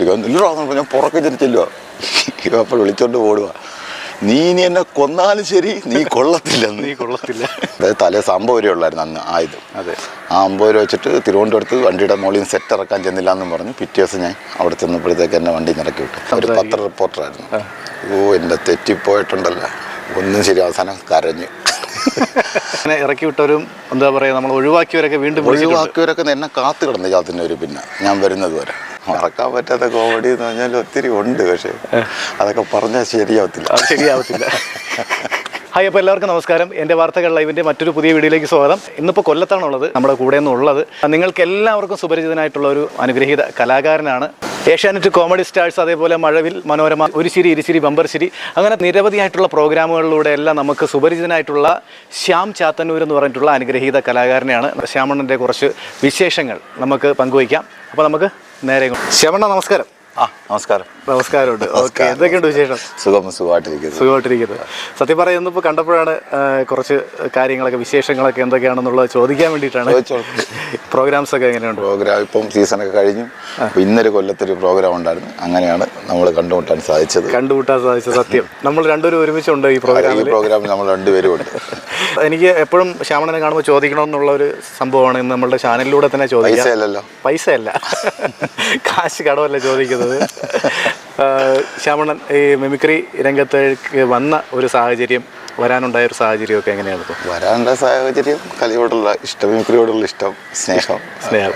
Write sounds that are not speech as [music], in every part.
ഇല്ലടാ ഞാൻ പുറക്കെ ചെല്ലുക അപ്പോൾ വിളിച്ചോണ്ട് ഓടുക നീ ഇനി എന്നെ കൊന്നാലും ശരി നീ കൊള്ളത്തില്ല നീ. കൊള്ളത്തില്ല. അതായത് തലേ രൂപ ഉള്ളായിരുന്നു അന്ന് ആയത് അതെ. ആ അമ്പത് രൂപ വെച്ചിട്ട് തിരുവനന്തപുരത്ത് വണ്ടിയുടെ മുകളിൽ നിന്ന് സെറ്റ് ഇറക്കാൻ ചെന്നില്ല എന്നും പറഞ്ഞ് പിറ്റേ ദിവസം ഞാൻ അവിടെ ചെന്നപ്പോഴത്തേക്ക് എന്നെ വണ്ടി നിറക്കി വിട്ടു. ഒരു പത്ര റിപ്പോർട്ടറായിരുന്നു ഓ എന്റെ തെറ്റിപ്പോയിട്ടുണ്ടല്ലോ. ഒന്നും ശരി അവസാനം കരഞ്ഞു. അങ്ങനെ ഇറക്കി വിട്ടവരും എന്താ പറയാ നമ്മൾ ഒഴിവാക്കിയവരൊക്കെ വീണ്ടും. ഒഴിവാക്കിയവരൊക്കെ എന്നെ കാത്തു കിടന്നു ചാത്തിന് ഒരു പിന്നെ. ഞാൻ വരുന്നത് വരെ. മറക്കാൻ പറ്റാത്ത കോമഡി എന്ന് പറഞ്ഞാൽ ഒത്തിരി ഉണ്ട് പക്ഷേ അതൊക്കെ പറഞ്ഞാൽ ശരിയാവത്തില്ല. ശരിയാവത്തില്ല. ഹായ് അപ്പോൾ എല്ലാവർക്കും നമസ്കാരം. എന്റെ വാർത്തകൾ ലൈവിന്റെ മറ്റൊരു പുതിയ വീഡിയോയിലേക്ക് സ്വാഗതം. ഇന്നിപ്പോൾ കൊല്ലത്താണുള്ളത് നമ്മുടെ കൂടെ നിന്നുള്ളത് നിങ്ങൾക്ക് എല്ലാവർക്കും സുപരിചിതനായിട്ടുള്ള ഒരു അനുഗ്രഹീത കലാകാരനാണ്. ഏഷ്യാനെറ്റ് കോമഡി സ്റ്റാർസ് അതേപോലെ മഴവിൽ മനോരമ ഒരു ശിരി ഇരുശിരി ബമ്പർ ശിരി. അങ്ങനെ നിരവധിയായിട്ടുള്ള പ്രോഗ്രാമുകളിലൂടെ എല്ലാം നമുക്ക് സുപരിചിതനായിട്ടുള്ള ശ്യാം ചാത്തന്നൂർ എന്ന് പറഞ്ഞിട്ടുള്ള അനുഗ്രഹീത കലാകാരനെയാണ്. ശ്യാമണ്ണന്റെ കുറച്ച് വിശേഷങ്ങൾ നമുക്ക് പങ്കുവയ്ക്കാം. അപ്പോൾ നമുക്ക് നേരെ ഇങ്ങോട്ട്. നമസ്കാരം ആ നമസ്കാരം നമസ്കാരമുണ്ട്. ഓക്കെ. എന്തൊക്കെയുണ്ട് വിശേഷം? സുഖം സുഖമായിട്ടിരിക്കുന്നു. സുഖമായിട്ടിരിക്കുന്നു. സത്യം പറയുന്ന ഇപ്പോൾ കണ്ടപ്പോഴാണ് കുറച്ച് കാര്യങ്ങളൊക്കെ വിശേഷങ്ങളൊക്കെ എന്തൊക്കെയാണെന്നുള്ളത് ചോദിക്കാൻ വേണ്ടിയിട്ടാണ്. പ്രോഗ്രാംസ് ഒക്കെ എങ്ങനെയുണ്ട്? പ്രോഗ്രാം ഇപ്പം സീസണൊക്കെ കഴിഞ്ഞു. ഇന്നൊരു കൊല്ലത്തൊരു പ്രോഗ്രാം ഉണ്ടായിരുന്നു. അങ്ങനെയാണ് നമ്മൾ കണ്ടുമുട്ടാൻ സാധിച്ചത്. കണ്ടുമുട്ടാൻ സാധിച്ച സത്യം. നമ്മൾ രണ്ടുപേരും ഒരുമിച്ചുണ്ട് ഈ ഈ പ്രോഗ്രാമിൽ നമ്മൾ രണ്ടുപേരും ഉണ്ട് [laughs] എനിക്ക് എപ്പോഴും ശ്യാമണനെ കാണുമ്പോൾ ചോദിക്കണമെന്നുള്ള ഒരു സംഭവമാണ് ഇന്ന് നമ്മളുടെ ചാനലിലൂടെ തന്നെ ചോദിക്കുക പൈസ അല്ല കാശ് കടമല്ല ചോദിക്കുന്നത്. ശ്യാമണൻ ഈ മിമിക്രി രംഗത്തേക്ക് വന്ന ഒരു സാഹചര്യം വരാനുണ്ടായ ഒരു സാഹചര്യം ഒക്കെ എങ്ങനെയാണ് വരാനുള്ള സാഹചര്യം കലയോടുള്ള ഇഷ്ടം മിമിക്രിയോടുള്ള ഇഷ്ടം സ്നേഹം. സ്നേഹം.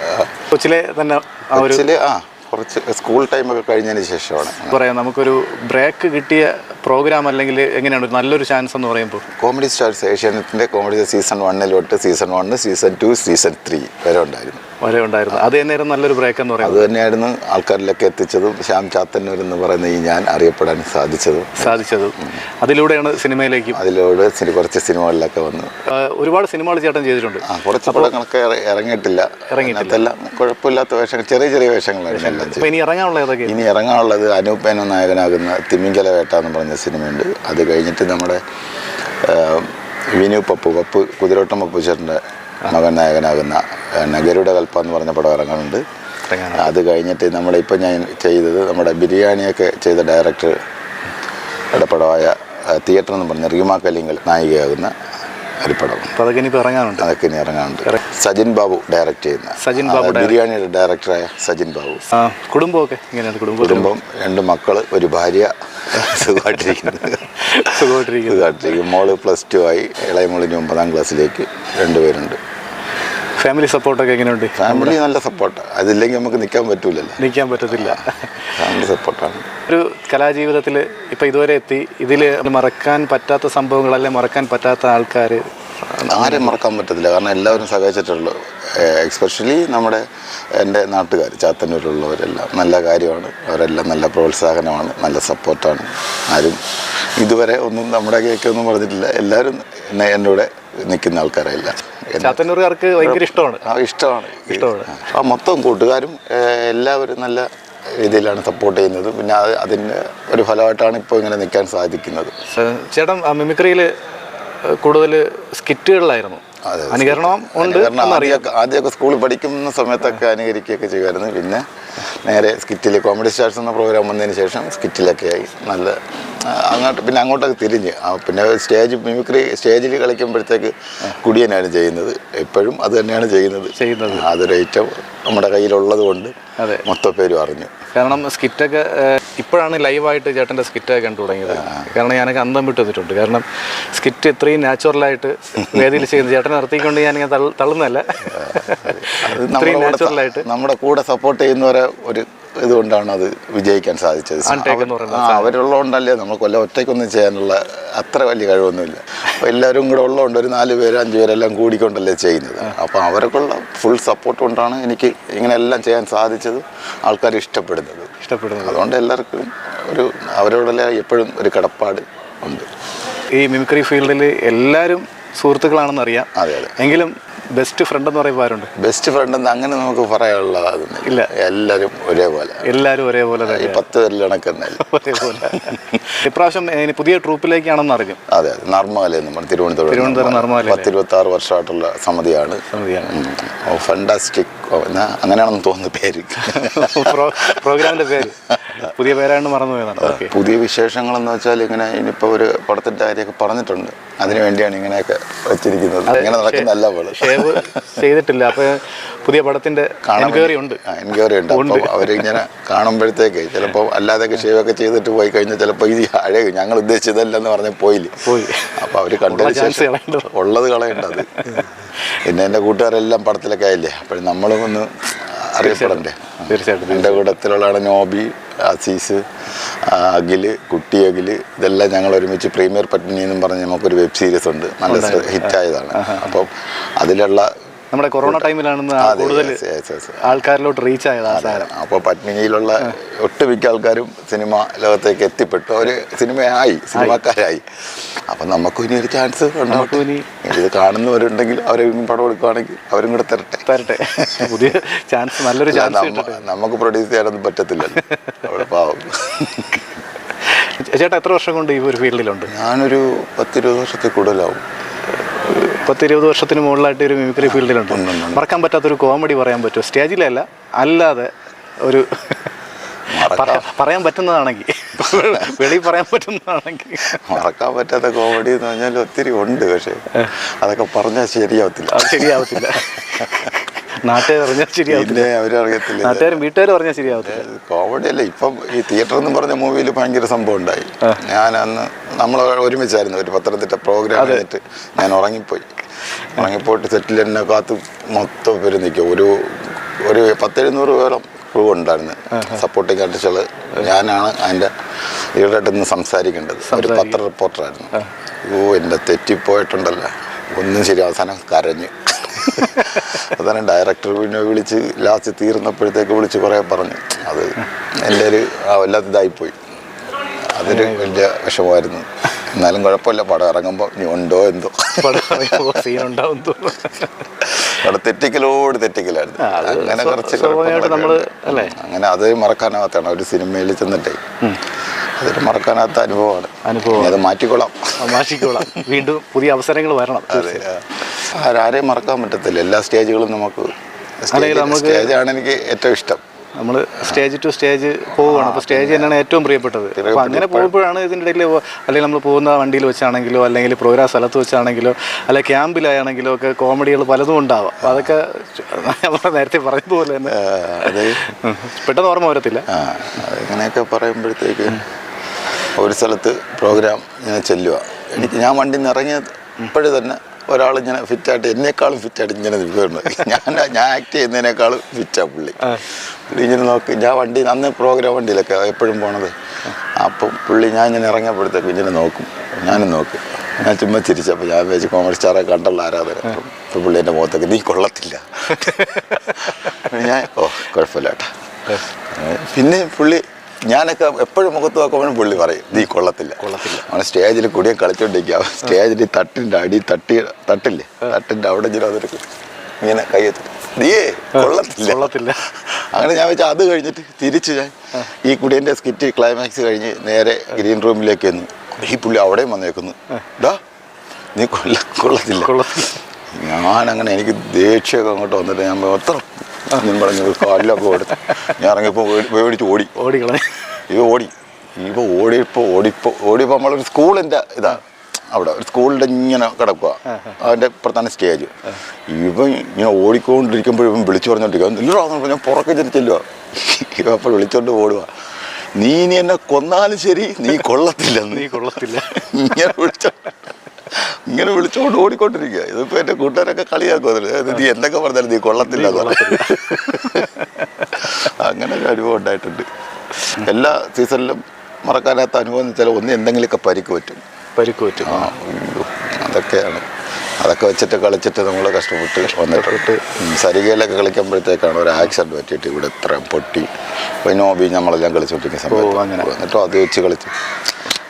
കൊച്ചിലെ തന്നെ ആ ഒരു കൊച്ചിൽ ആ കുറച്ച് സ്കൂൾ ടൈമൊക്കെ കഴിഞ്ഞതിന് ശേഷമാണ്. പറയാം നമുക്കൊരു ബ്രേക്ക് കിട്ടിയ പ്രോഗ്രാം അല്ലെങ്കിൽ എങ്ങനെയാണ് ഒരു നല്ലൊരു ചാൻസ് എന്ന് പറയുമ്പോൾ? കോമഡി സ്റ്റാർസ് ഏഷ്യാനെറ്റിന്റെ comedy season വണ്ണിലോട്ട് season one season two season three വരെ ഉണ്ടായിരുന്നു. വരെ ഉണ്ടായിരുന്നു. അത് തന്നെയായിരുന്നു നല്ലൊരു ബ്രേക്ക് എന്ന് അത് പറയുന്നത് തന്നെയായിരുന്നു ആൾക്കാരിലൊക്കെ എത്തിച്ചതും ശ്യാം ചാത്തന്നൂർ എന്ന് പറയുന്ന ഈ ഞാൻ അറിയപ്പെടാൻ സാധിച്ചതും. സാധിച്ചത്. അതിലൂടെയാണ് സിനിമയിലേക്ക് അതിലൂടെ കുറച്ച് സിനിമകളിലൊക്കെ വന്നു. ഒരുപാട് സിനിമകൾ ചേട്ടൻ ചെയ്തിട്ടുണ്ട്. ആ കുറച്ച് പടങ്ങളൊക്കെ ഇറ- ഇറങ്ങിയിട്ടില്ല. ഇറങ്ങിയിട്ടില്ല. കുഴപ്പമില്ലാത്ത വേഷങ്ങൾ ചെറിയ ചെറിയ വേഷങ്ങളായിരുന്നു എല്ലാം ഇനി ഇറങ്ങാനുള്ള ഏതൊക്കെ? ഇനി ഇറങ്ങാനുള്ളത് അനൂപ് നായകനാകുന്ന തിമിങ്കല വേട്ട എന്ന് പറഞ്ഞ സിനിമയുണ്ട്. അത് കഴിഞ്ഞിട്ട് നമ്മുടെ വിനു പപ്പു പപ്പു കുതിരോട്ടം പപ്പു ചേട്ടന്റെ മകൻ നായകനാകുന്ന നഗരുടെ കൽപ്പ എന്ന് പറഞ്ഞ പടം ഇറങ്ങുന്നുണ്ട് അത് കഴിഞ്ഞിട്ട് നമ്മളിപ്പോൾ ഞാൻ ചെയ്തത് നമ്മുടെ ബിരിയാണിയൊക്കെ ചെയ്ത ഡയറക്ടർ പടമായ തിയേറ്റർ എന്ന് പറഞ്ഞ റീമ കലിങ്കൽ നായികയാകുന്ന ഒരു പടം. അതൊക്കെ ഇനി ഇറങ്ങാനുണ്ട്. അതൊക്കെ ഇനി ഇറങ്ങാനുണ്ട്. സജിൻ ബാബു ഡയറക്ട് ചെയ്യുന്ന സജിൻ ബാബു ബിരിയാണിയുടെ ഡയറക്ടറായ സജിൻ ബാബു. കുടുംബമൊക്കെ എങ്ങനെയാണ് കുടുംബം കുടുംബം രണ്ട് മക്കൾ ഒരു ഭാര്യ. സുഖമായിട്ടിരിക്കുന്നു. സുഖമായിട്ടിരിക്കുന്നു. സുഖമായിട്ടിരിക്കും മോൾ പ്ലസ് ടു ആയി ഇളയ മോളിന് ഒമ്പതാം ക്ലാസ്സിലേക്ക് രണ്ടുപേരുണ്ട്. ഫാമിലി സപ്പോർട്ടൊക്കെ എങ്ങനെയുണ്ട്? ഫാമിലി നല്ല സപ്പോർട്ട് അതില്ലെങ്കിൽ നമുക്ക് നിൽക്കാൻ പറ്റൂലല്ലോ. നിൽക്കാൻ പറ്റത്തില്ല. ഫാമിലി സപ്പോർട്ടാണ് ഒരു കലാജീവിതത്തിൽ ഇപ്പം ഇതുവരെ എത്തി. ഇതിൽ മറക്കാൻ പറ്റാത്ത സംഭവങ്ങൾ അല്ലെങ്കിൽ മറക്കാൻ പറ്റാത്ത ആൾക്കാർ ആരെയും മറക്കാൻ പറ്റത്തില്ല. കാരണം എല്ലാവരും സഹായിച്ചിട്ടുള്ളൂ എക്സ്പെഷ്യലി നമ്മുടെ എന്റെ നാട്ടുകാർ ചാത്തന്നൂരിലുള്ളവരെല്ലാം. നല്ല കാര്യമാണ്. അവരെല്ലാം നല്ല പ്രോത്സാഹനമാണ് നല്ല സപ്പോർട്ടാണ് ആരും ഇതുവരെ ഒന്നും നമ്മുടെ കേക്കൊന്നും പറഞ്ഞിട്ടില്ല. എല്ലാവരും എന്നെ എന്നോട് കൂടെ നിൽക്കുന്ന ആൾക്കാരെല്ലാം. ചാത്തന്നൂറുകാർക്ക് ഭയങ്കര ഇഷ്ടമാണ്. ഇഷ്ടമാണ്. ഇഷ്ടമാണ്. ആ മൊത്തം കൂട്ടുകാരും എല്ലാവരും നല്ല രീതിയിലാണ് സപ്പോർട്ട് ചെയ്യുന്നത്. പിന്നെ അത് അതിന്റെ ഒരു ഫലമായിട്ടാണ് ഇപ്പോൾ ഇങ്ങനെ നിൽക്കാൻ സാധിക്കുന്നത്. ചേട്ടൻ മിമിക്രിയിൽ കൂടുതൽ സ്കിറ്റുകളിലായിരുന്നു. അനുകരണം ഉണ്ട് ആദ്യമൊക്കെ സ്കൂളിൽ പഠിക്കുന്ന സമയത്തൊക്കെ അനുകരിക്കുകയൊക്കെ ചെയ്യുമായിരുന്നു. പിന്നെ നേരെ സ്കിറ്റിൽ കോമഡി സ്റ്റാർസ് എന്ന പ്രോഗ്രാം വന്നതിന് ശേഷം സ്കിറ്റിലൊക്കെ ആയി നല്ല അങ്ങോട്ട് പിന്നെ അങ്ങോട്ടൊക്കെ തിരിഞ്ഞ്. പിന്നെ സ്റ്റേജ് മിമിക്രി സ്റ്റേജിൽ കളിക്കുമ്പോഴത്തേക്ക് കുടിയനാണ് ചെയ്യുന്നത്. എപ്പോഴും അത് തന്നെയാണ് ചെയ്യുന്നത്. ചെയ്യുന്നത്. അതൊരു ഐറ്റം നമ്മുടെ കയ്യിലുള്ളത് കൊണ്ട് അതെ. മൊത്തം പേരും അറിഞ്ഞു. കാരണം സ്കിറ്റൊക്കെ ഇപ്പോഴാണ് ലൈവായിട്ട് ചേട്ടന്റെ സ്കിറ്റൊക്കെ കണ്ടു തുടങ്ങിയത്. കാരണം ഞാനൊക്കെ അന്തം വിട്ട് വന്നിട്ടുണ്ട്. കാരണം സ്കിറ്റ് ഇത്രയും നാച്ചുറലായിട്ട് വേദിയിൽ ചെയ്യുന്നത് ചേട്ടനെ നിർത്തിക്കൊണ്ട് ഞാൻ ഇങ്ങനെ തള്ളുന്നല്ല തള്ളുന്നതല്ല ഇത്രയും കൂടെ നാച്ചുറലായിട്ട്. നമ്മുടെ കൂടെ സപ്പോർട്ട് ചെയ്യുന്നവരെ ഒരു ഇതുകൊണ്ടാണ് അത് വിജയിക്കാൻ സാധിച്ചത്. അവരുള്ളതുകൊണ്ടല്ലേ നമ്മൾ കൊല്ലം ഒറ്റയ്ക്കൊന്നും ചെയ്യാനുള്ള അത്ര വലിയ കഴിവൊന്നുമില്ല. അപ്പോൾ എല്ലാവരും കൂടെ ഉള്ളതുകൊണ്ട് ഒരു നാല് പേര് അഞ്ച് പേരെല്ലാം കൂടിക്കൊണ്ടല്ലേ ചെയ്യുന്നത്. അപ്പോൾ അവർക്കുള്ള ഫുൾ സപ്പോർട്ട് കൊണ്ടാണ് എനിക്ക് ഇങ്ങനെ എല്ലാം ചെയ്യാൻ സാധിച്ചത് ആൾക്കാർ ഇഷ്ടപ്പെടുന്നത്. ഇഷ്ടപ്പെടുന്നത്. അതുകൊണ്ട് എല്ലാവർക്കും ഒരു അവരോടെല്ലാം എപ്പോഴും ഒരു കടപ്പാട് ഉണ്ട്. ഈ മിമിക്രി ഫീൽഡിൽ എല്ലാവരും സുഹൃത്തുക്കളാണെന്നറിയാം. അതെ അതെ. എങ്കിലും ബെസ്റ്റ് ഫ്രണ്ട് എന്ന് പറയുമ്പോൾ ആരുണ്ട്? ബെസ്റ്റ് ഫ്രണ്ട് എന്ന് അങ്ങനെ നമുക്ക് പറയാനുള്ളതാകുന്നു ഇല്ല. എല്ലാവരും ഒരേപോലെ. എല്ലാവരും ഒരേപോലെ ഈ പത്ത് കണക്കന്നെ [laughs] ഒരേപോലെ. ഇപ്രാവശ്യം ഇനി പുതിയ ട്രൂപ്പിലേക്കാണെന്ന് അറിഞ്ഞു. അതെ അതെ. നർമ്മാല നമ്മൾ തിരുവനന്തപുരം തിരുവനന്തപുരം നർമ്മകലയിലെ. പത്തിരുപത്തി ആറ് വർഷമായിട്ടുള്ള സമിതിയാണ്. സമിതിയാണ്. ഫണ്ടാസ്റ്റിക് അങ്ങനെയാണെന്ന് തോന്നുന്നു [laughs] പ്രോ- പ്രോഗ്രാമിന്റെ പേര്. [laughs] പുതിയ പേരാണ് മറന്നുപോയതാണ് പുതിയ വിശേഷങ്ങളെന്ന് വെച്ചാൽ ഇങ്ങനെ ഇനിയിപ്പോൾ ഒരു പടത്തിന്റെ കാര്യമൊക്കെ പറഞ്ഞിട്ടുണ്ട്. അതിനു വേണ്ടിയാണ് ഇങ്ങനെയൊക്കെ വെച്ചിരിക്കുന്നത്. ഇങ്ങനെ നടക്കുന്നല്ല പോലെ ഷേവ് ചെയ്തിട്ടില്ല. അപ്പോൾ പുതിയ പടത്തിന്റെ എൻക്വയറി ഉണ്ട്. എൻക്വയറി ഉണ്ട്. അപ്പോൾ അവരിങ്ങനെ കാണുമ്പോഴത്തേക്ക് ചിലപ്പോൾ അല്ലാതെയൊക്കെ ഷേവൊക്കെ ചെയ്തിട്ട് പോയി കഴിഞ്ഞാൽ ചിലപ്പോൾ ഇത് അഴക് ഞങ്ങൾ ഉദ്ദേശിച്ചതല്ലെന്ന് പറഞ്ഞ് പോയില്ലേ. പോയി. അപ്പോൾ അവർ കളയണ്ടോ ഉള്ളത് കളയേണ്ടത്. പിന്നെ എന്റെ കൂട്ടുകാരെല്ലാം പടത്തിലൊക്കെ ആയില്ലേ? അപ്പോഴും നമ്മളും ഒന്ന് അറിയപ്പെടണ്ടേ. തീർച്ചയായിട്ടും. എന്റെ കൂട്ടത്തിലുള്ളതാണ് നോബി അസീസ് അഖിൽ കുട്ടി അഖിൽ. ഇതെല്ലാം ഞങ്ങൾ ഒരുമിച്ച് പ്രീമിയർ പട്ടിണി എന്നും പറഞ്ഞ് നമുക്കൊരു വെബ് സീരീസ് ഉണ്ട്. നല്ല ഹിറ്റായതാണ്. അപ്പം അതിലുള്ള നമ്മുടെ കൊറോണ ടൈമിലാണെന്ന് കൂടുതൽ. ആൾക്കാരിലോട്ട് റീച്ച് ആയത് ആ സാധനം. അപ്പോൾ പത്മിനിയിലുള്ള ഒട്ടുമിക്ക ആൾക്കാരും സിനിമ ലോകത്തേക്ക് എത്തിപ്പെട്ടു. അവർ സിനിമയായി സിനിമാക്കാരായി. അപ്പം നമുക്കും ഇനി ഒരു ചാൻസ് ഇനി- ഇത് കാണുന്നവരുണ്ടെങ്കിൽ അവരെ പടം എടുക്കുവാണെങ്കിൽ അവരും കൂടെ തരട്ടെ. തരട്ടെ. പുതിയ ചാൻസ് നല്ലൊരു ചാൻസ് നമുക്ക് പ്രൊഡ്യൂസ് ചെയ്യാനൊന്നും പറ്റത്തില്ലല്ലോ. അവിടെ പാവം. ചേട്ടാ എത്ര വർഷം കൊണ്ട് ഈ ഒരു ഫീൽഡിലുണ്ട്? ഞാനൊരു പത്തിരുപത് വർഷത്തിൽ കൂടുതലാവും. പത്ത് ഇരുപത് വർഷത്തിന് മുകളിലായിട്ട് ഒരു മിമിക്രി ഫീൽഡിലുണ്ട്. മറക്കാൻ പറ്റാത്തൊരു കോമഡി പറയാൻ പറ്റുമോ? സ്റ്റേജിലല്ല അല്ലാതെ ഒരു പറയാൻ പറ്റുന്നതാണെങ്കിൽ. വെളിയിൽ പറയാൻ പറ്റുന്നതാണെങ്കിൽ. മറക്കാൻ പറ്റാത്ത കോമഡി എന്ന് പറഞ്ഞാൽ ഒത്തിരി ഉണ്ട് പക്ഷേ അതൊക്കെ പറഞ്ഞാൽ ശരിയാവത്തില്ല. ശരിയാവത്തില്ല. നാട്ടുകാർ പറഞ്ഞാൽ ശരിയാവത്തില്ല. പിന്നെ അവരറിയത്തില്ല. നാട്ടുകാരും വീട്ടുകാരും പറഞ്ഞാൽ ശരിയാവത്തില്ല. കോമഡി അല്ല ഇപ്പം ഈ തിയേറ്റർ എന്ന് പറഞ്ഞ മൂവിയിൽ ഭയങ്കര സംഭവം ഉണ്ടായി ഞാൻ അന്ന് നമ്മൾ ഒരുമിച്ചായിരുന്നു ഒരു പത്തനംതിട്ട പ്രോഗ്രാം കഴിഞ്ഞിട്ട് ഞാൻ ഉറങ്ങിപ്പോയി. ഉറങ്ങിപ്പോയിട്ട് സെറ്റിൽ എന്നെ കാത്ത് മൊത്തം പേര് നിൽക്കും ഒരു ഒരു പത്തെഴുന്നൂറ് പേരും ക്രൂ ഉണ്ടായിരുന്നു. സപ്പോർട്ടിങ് ആർട്ടിസ്റ്റുകൾ ഞാനാണ് അതിന്റെ ഈടായിട്ട് നിന്ന് സംസാരിക്കേണ്ടത്. ഒരു പത്ര റിപ്പോർട്ടറായിരുന്നു ഓ എന്റെ തെറ്റിപ്പോയിട്ടുണ്ടല്ലോ. ഒന്നും ശരി അവസാനം കരഞ്ഞു. അതാണ് ഡയറക്ടർ പിന്നെ വിളിച്ച് ലാസ്റ്റ് തീർന്നപ്പോഴത്തേക്ക് വിളിച്ച് കുറേ പറഞ്ഞു. അത് എന്റെ ഒരു വല്ലാത്ത ഇതായിപ്പോയി അതൊരു വലിയ വിഷമമായിരുന്നു. എന്നാലും കുഴപ്പമില്ല പടം ഇറങ്ങുമ്പോൾ ഇനി ഉണ്ടോ എന്തോ. അവിടെ തെറ്റിക്കലോട് തെറ്റിക്കലായിരുന്നു. അങ്ങനെ കുറച്ച്? അങ്ങനെ അത് മറക്കാനാകത്താണ് ഒരു സിനിമയിൽ ചെന്നിട്ടേ. അതൊരു മറക്കാനാത്ത അനുഭവമാണ്. അനുഭവം അത് മാറ്റിക്കൊള്ളാം മാറ്റിക്കൊള്ളാം വീണ്ടും പുതിയ അവസരങ്ങൾ വരണം. അതെ ആരെയും മറക്കാൻ പറ്റത്തില്ല. എല്ലാ സ്റ്റേജുകളും നമുക്ക് നമുക്ക് സ്റ്റേജാണ് എനിക്ക് ഏറ്റവും ഇഷ്ടം. നമ്മൾ സ്റ്റേജ് ടു സ്റ്റേജ് പോവുകയാണ്. അപ്പോൾ സ്റ്റേജ് തന്നെയാണ് ഏറ്റവും പ്രിയപ്പെട്ടത്. അപ്പോൾ അങ്ങനെ പോകുമ്പോഴാണ് ഇതിന്റെ ഇടയിൽ അല്ലെങ്കിൽ നമ്മൾ പോകുന്ന വണ്ടിയിൽ വെച്ചാണെങ്കിലോ അല്ലെങ്കിൽ പ്രോഗ്രാം സ്ഥലത്ത് വെച്ചാണെങ്കിലോ അല്ലെങ്കിൽ ക്യാമ്പിലായാണെങ്കിലോ ഒക്കെ കോമഡികൾ പലതും ഉണ്ടാവാം. അപ്പോൾ അതൊക്കെ നമ്മൾ നേരത്തെ പറഞ്ഞതുപോലെ തന്നെ. പെട്ടെന്ന് ഓർമ്മ വരത്തില്ല. അങ്ങനെയൊക്കെ പറയുമ്പോഴത്തേക്ക് ഒരു സ്ഥലത്ത് പ്രോഗ്രാം ഇങ്ങനെ ചെല്ലുക എനിക്ക് ഞാൻ വണ്ടി നിന്ന് ഇപ്പോഴും തന്നെ ഒരാൾ ഇങ്ങനെ ഫിറ്റായിട്ട് എന്നെക്കാളും ഫിറ്റായിട്ട് ഇങ്ങനെ നിൽക്കുന്നുണ്ട് ഞാൻ ഞാൻ ആക്ട് ചെയ്യുന്നതിനേക്കാളും ഫിറ്റാ പുള്ളി. പുള്ളി ഇങ്ങനെ നോക്കി ഞാൻ വണ്ടി അന്ന് പ്രോഗ്രാം വണ്ടിയിലൊക്കെ എപ്പോഴും പോണത്. അപ്പം പുള്ളി ഞാൻ ഇങ്ങനെ ഇറങ്ങിയപ്പോഴത്തേക്ക് ഇങ്ങനെ നോക്കും. ഞാനും നോക്കും. ഞാൻ ചുമ്മാ ചിരിച്ചപ്പോൾ ഞാൻ വെച്ച് കോമഡി സ്റ്റാറെ കണ്ടുള്ള ആരാധന അപ്പം പുള്ളി എന്റെ മുഖത്തൊക്കെ നീ കൊള്ളത്തില്ല. [laughs] ഞാൻ ഓ കുഴപ്പമില്ല കേട്ടോ. പിന്നെ പുള്ളി ഞാനൊക്കെ എപ്പോഴും മുഖത്ത് നോക്കുമ്പോഴും പുള്ളി പറയും നീ കൊള്ളത്തില്ല. കൊള്ളത്തില്ല. അവനെ സ്റ്റേജിൽ കൂടിയ കളിച്ചോണ്ടിരിക്കുക. സ്റ്റേജിൽ തട്ടിന്റെ അടി തട്ടി തട്ടില്ലേ? തട്ടിന്റെ അവിടെ ഇങ്ങനെ അതൊരു ഇങ്ങനെ കയ്യെത്തി. നീയേ കൊള്ളത്തില്ല. കൊള്ളത്തില്ല. അങ്ങനെ ഞാൻ വെച്ചാൽ അത് കഴിഞ്ഞിട്ട് തിരിച്ച് ഞാൻ ഈ കുടിയന്റെ സ്കിറ്റ് ക്ലൈമാക്സ് കഴിഞ്ഞ് നേരെ ഗ്രീൻ റൂമിലേക്ക് വന്നു ഈ പുള്ളി അവിടെയും വന്നേക്കുന്നു. ഡാ നീ കൊല്ല കൊള്ളത്തില്ല. ഞാനങ്ങനെ എനിക്ക് ദേഷ്യമൊക്കെ അങ്ങോട്ട് വന്നിട്ട് ഞാൻ എത്ര പറഞ്ഞു കാലിലൊക്കെ കൊടുത്ത്. ഞാൻ ഇറങ്ങിയപ്പോൾ പേടിച്ച് ഓടി. ഓടിക്കളെ ഇവ ഓടി. ഇവ ഓടിയപ്പോൾ ഓടിപ്പോ ഓടിയപ്പോൾ നമ്മളൊരു സ്കൂളിന്റെ ഇതാ. അവിടെ ഒരു സ്കൂളിന്റെ ഇങ്ങനെ കിടക്കുക. അതിന്റെ പ്രധാന സ്റ്റേജ്. ഇവ ഇങ്ങനെ ഓടിക്കൊണ്ടിരിക്കുമ്പോൾ ഇവൻ വിളിച്ചു പറഞ്ഞോണ്ടിരിക്കുക. ഇല്ലടാ ഞാൻ പുറക്കെ ചെല്ലുക ഇവ അപ്പോൾ വിളിച്ചോണ്ട് ഓടുക നീ ഇനി എന്നെ കൊന്നാലും ശരി നീ കൊള്ളത്തില്ല നീ കൊള്ളത്തില്ല. ഇങ്ങനെ വിളിച്ചോ. ഇങ്ങനെ വിളിച്ചോണ്ട് ഓടിക്കൊണ്ടിരിക്കുക. ഇതിപ്പോ എന്റെ കൂട്ടുകാരൊക്കെ കളിയാക്കുമല്ലോ നീ എന്തൊക്കെ പറഞ്ഞാലും നീ കൊള്ളത്തില്ല അങ്ങനെ ഒരു അനുഭവം ഉണ്ടായിട്ടുണ്ട്. എല്ലാ സീസണിലും മറക്കാനാത്ത അനുഭവം എന്ന് വെച്ചാൽ ഒന്ന് എന്തെങ്കിലുമൊക്കെ പരിക്ക് പറ്റും. പരിക്ക് പറ്റും. ആ അതൊക്കെയാണ്. അതൊക്കെ വെച്ചിട്ട് കളിച്ചിട്ട് നമ്മൾ കഷ്ടപ്പെട്ട് വന്നിട്ട് സരികയിലൊക്കെ കളിക്കുമ്പോഴത്തേക്കാണ് ഒരു ആക്സിഡന്റ് പറ്റിയിട്ട് ഇവിടെ ഇത്ര പൊട്ടി. നോബി നമ്മളെല്ലാം കളിച്ചുകൊണ്ടിരിക്കുന്ന സമയത്ത്. അങ്ങനെ. എന്നിട്ടും അത് വെച്ച് കളിച്ചു.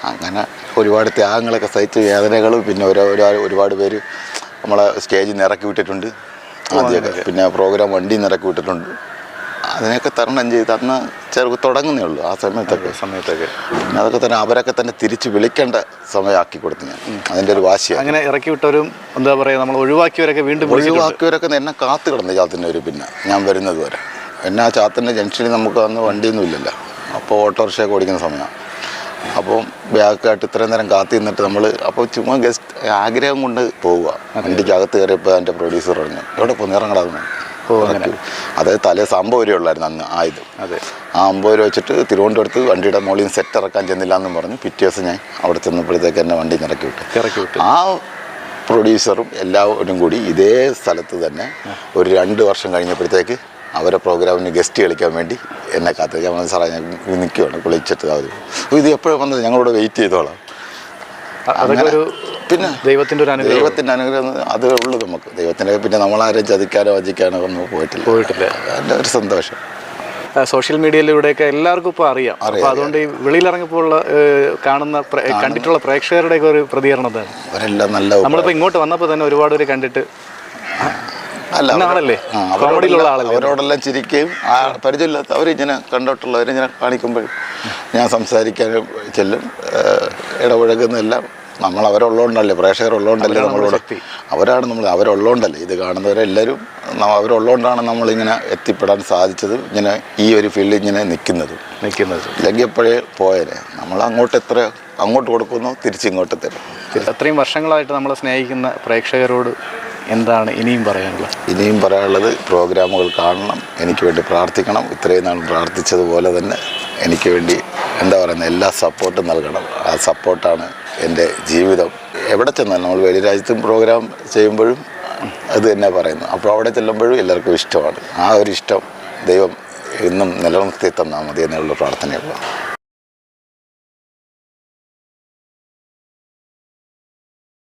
അങ്ങനെ ഒരുപാട് ത്യാഗങ്ങളൊക്കെ സഹിച്ച് വേദനകളും പിന്നെ ഓരോ- ഒരുപാട് പേര് നമ്മളെ സ്റ്റേജിൽ നിന്ന് ഇറക്കി വിട്ടിട്ടുണ്ട്. ആദ്യമൊക്കെ പിന്നെ പ്രോഗ്രാം വണ്ടിയിൽ നിന്ന് ഇറക്കി വിട്ടിട്ടുണ്ട്. അതിനെയൊക്കെ തരണം ചെയ്ത് അന്ന് ചെറു തുടങ്ങുന്നേ ഉള്ളൂ ആ സമയത്തൊക്കെ സമയത്തൊക്കെ. പിന്നെ അതൊക്കെ തന്നെ അവരൊക്കെ തന്നെ തിരിച്ച് വിളിക്കേണ്ട സമയമാക്കി കൊടുത്തു ഞാൻ. അതിന്റെ ഒരു വാശിയാണ്. അങ്ങനെ ഇറക്കി വിട്ടവരും എന്താ പറയുക നമ്മൾ ഒഴിവാക്കിയവരൊക്കെ വീണ്ടും. ഒഴിവാക്കിയവരൊക്കെ എന്നെ കാത്തു കിടന്നു ചാത്തിന്റെ ഒരു പിന്നെ ഞാൻ വരുന്നത് വരെ. എന്നെ ആ ചാത്തിന്റെ ജംഗ്ഷനിൽ നമുക്ക് അന്ന് വണ്ടിയൊന്നും ഇല്ലല്ലോ. അപ്പോൾ ഓട്ടോറിക്ഷയൊക്കെ ഓടിക്കുന്ന സമയമാണ്. അപ്പം ബാക്കായിട്ട് ഇത്രയും നേരം കാത്തി നിന്നിട്ട് നമ്മൾ അപ്പോൾ ചുമ്മാ ഗസ്റ്റ് ആഗ്രഹം കൊണ്ട് പോവുക. വണ്ടിക്കകത്ത് കയറിയപ്പോൾ എന്റെ പ്രൊഡ്യൂസർ പറഞ്ഞു എവിടെ പോകുന്നു ഇറങ്ങടാന്ന് അതായത് തലേ അമ്പത് രൂപ ഉള്ളായിരുന്നു അന്ന് ആയത് അതെ. ആ അമ്പത് രൂപ വെച്ചിട്ട് തിരുവനന്തപുരത്ത് വണ്ടിയുടെ മുകളിൽ നിന്ന് സെറ്റ് ഇറക്കാൻ ചെന്നില്ല എന്നും പറഞ്ഞ് പിറ്റേ ദിവസം ഞാൻ അവിടെ ചെന്നപ്പോഴത്തേക്ക് എന്നെ വണ്ടി ഇറക്കി വിട്ടു. ഇറക്കി വിട്ടു. ആ പ്രൊഡ്യൂസറും എല്ലാവരും കൂടി ഇതേ സ്ഥലത്ത് തന്നെ ഒരു രണ്ട് വർഷം കഴിഞ്ഞപ്പോഴത്തേക്ക് അവരെ പ്രോഗ്രാമിന് ഗസ്റ്റ് കളിക്കാൻ വേണ്ടി എന്നെ കാത്തു ഞാൻ സാറേ ഞാൻ നിൽക്കുകയാണ് കുളിച്ചിട്ട് അവർ ഇത് എപ്പോഴും വന്നത്? ഞങ്ങളോട് വെയിറ്റ് ചെയ്തോളാം. അങ്ങനെ പിന്നെ ദൈവത്തിന്റെ ഒരു അനുഗ്രഹം. ദൈവത്തിന്റെ അനുഗ്രഹം അത് ഉള്ളു നമുക്ക്. ദൈവത്തിന്റെ പിന്നെ നമ്മളാരെയും ചതിക്കാനോ വഞ്ചിക്കാനോ ഒന്നും പോയിട്ടില്ല. പോയിട്ടില്ല. എന്റെ ഒരു സന്തോഷം. സോഷ്യൽ മീഡിയയിലൂടെയൊക്കെ എല്ലാവർക്കും ഇപ്പോൾ അറിയാം. അപ്പോൾ അതുകൊണ്ട് ഈ വെളിയിലിറങ്ങിയപ്പോൾ ഉള്ള കാണുന്ന കണ്ടിട്ടുള്ള പ്രേക്ഷകരുടെയൊക്കെ ഒരു പ്രതികരണം തന്നെ. അവരെല്ലാം നല്ല നമ്മളിപ്പോൾ ഇങ്ങോട്ട് വന്നപ്പോൾ തന്നെ ഒരുപാട് പേര് കണ്ടിട്ട് അല്ല ആളല്ലേ? അവരോടെല്ലാം- കോമഡിയിലുള്ള ആളല്ലേ? അവരോടെല്ലാം ചിരിക്കുകയും ആ പരിചയമില്ലാത്ത അവരിങ്ങനെ കണ്ടിട്ടുള്ളവരിങ്ങനെ കാണിക്കുമ്പോഴും ഞാൻ സംസാരിക്കാനും ചെല്ലും ഇടപഴകുന്നതെല്ലാം നമ്മൾ അവരുള്ളതുകൊണ്ടല്ലേ പ്രേക്ഷകരുള്ളതുകൊണ്ടല്ലേ നമ്മളോട്. അവരാണ് നമ്മൾ അവരുള്ളതുകൊണ്ടല്ലേ. ഇത് കാണുന്നവരെല്ലാവരും അവരുള്ളതുകൊണ്ടാണ് നമ്മളിങ്ങനെ എത്തിപ്പെടാൻ സാധിച്ചത് ഇങ്ങനെ ഈ ഒരു ഫീൽഡിൽ ഇങ്ങനെ നിൽക്കുന്നത്. നിൽക്കുന്നത്. ഇല്ലെങ്കിൽ എപ്പോഴേ പോയേനെ. നമ്മൾ അങ്ങോട്ട് എത്ര അങ്ങോട്ട് കൊടുക്കുന്നു തിരിച്ചിങ്ങോട്ട് തരും അത്രയും വർഷങ്ങളായിട്ട് നമ്മളെ സ്നേഹിക്കുന്ന പ്രേക്ഷകരോട് എന്താണ് ഇനിയും പറയാനുള്ളത്? ഇനിയും പറയാനുള്ളത് പ്രോഗ്രാമുകൾ കാണണം എനിക്ക് വേണ്ടി പ്രാർത്ഥിക്കണം. ഇത്രയും നാൾ പ്രാർത്ഥിച്ചതുപോലെ തന്നെ എനിക്ക് വേണ്ടി എന്താ പറയുന്നത് എല്ലാ സപ്പോർട്ടും നൽകണം. ആ സപ്പോർട്ടാണ് എന്റെ ജീവിതം. എവിടെ ചെന്നാലും നമ്മൾ വെളി രാജ്യത്തും പ്രോഗ്രാം ചെയ്യുമ്പോഴും അത് തന്നെ പറയുന്നു. അപ്പോൾ അവിടെ ചെല്ലുമ്പോഴും എല്ലാവർക്കും ഇഷ്ടമാണ്. ആ ഒരു ഇഷ്ടം ദൈവം എന്നും നിലനിർത്തി തന്നാൽ മതി എന്നുള്ള പ്രാർത്ഥനയുള്ളൂ